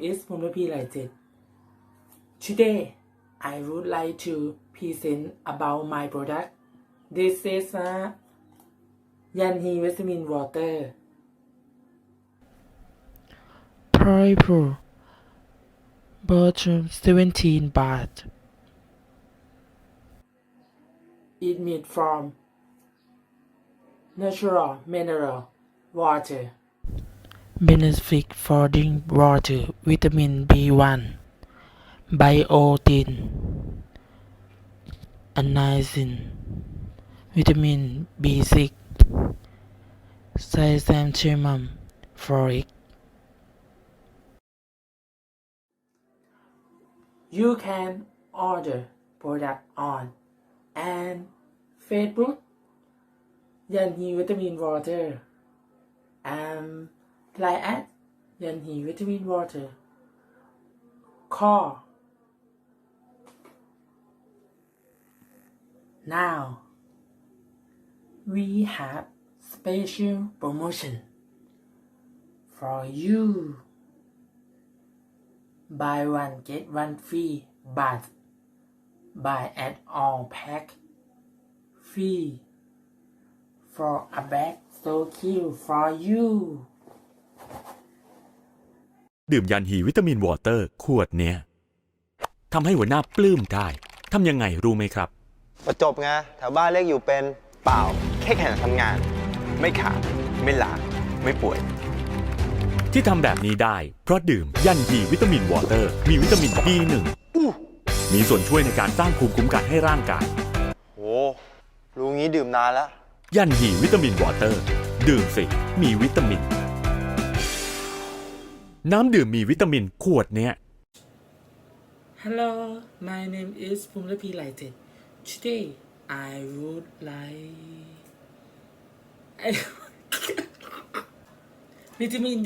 is Punapi Laijet. Today, I would like to present about my product. This is uh, a Yanhi Vitamin Water. Price bottom 17 baht. It made from natural mineral water. Benefit for drink water, vitamin B1, biotin, Anacin, vitamin B6, sesamchimum, folic. You can order product on and Facebook Yanyi Vitamin Water. Triad, then he vitamin water. Call. Now, we have special promotion for you. Buy one, get one free, but buy at all pack free for a bag so cute for you. ดื่มยันฮีวิตามินวอเตอร์ขวดเนี้ยทำให้หัวหน้าปลื้มได้ทำยังไงรู้ไหมครับ ประจบไงแถวบ้านเรียกอยู่เป็นเปล่าแค่แข่งทำงาน ไม่ขาดไม่ลาไม่ป่วย ที่ทำแบบนี้ได้ เพราะดื่มยันฮีวิตามินวอเตอร์ มีวิตามิน B1 มีส่วนช่วยในการสร้างภูมิคุ้มกันให้ร่างกายโหรู้งี้ดื่มนานแล้ว ยันฮีวิตามินวอเตอร์ ดื่มสิ มีวิตามิน น้ำดื่มมีวิตามินขวดเนี้ย Hello my name is Pumlapi Laijet today I would like วิตามิน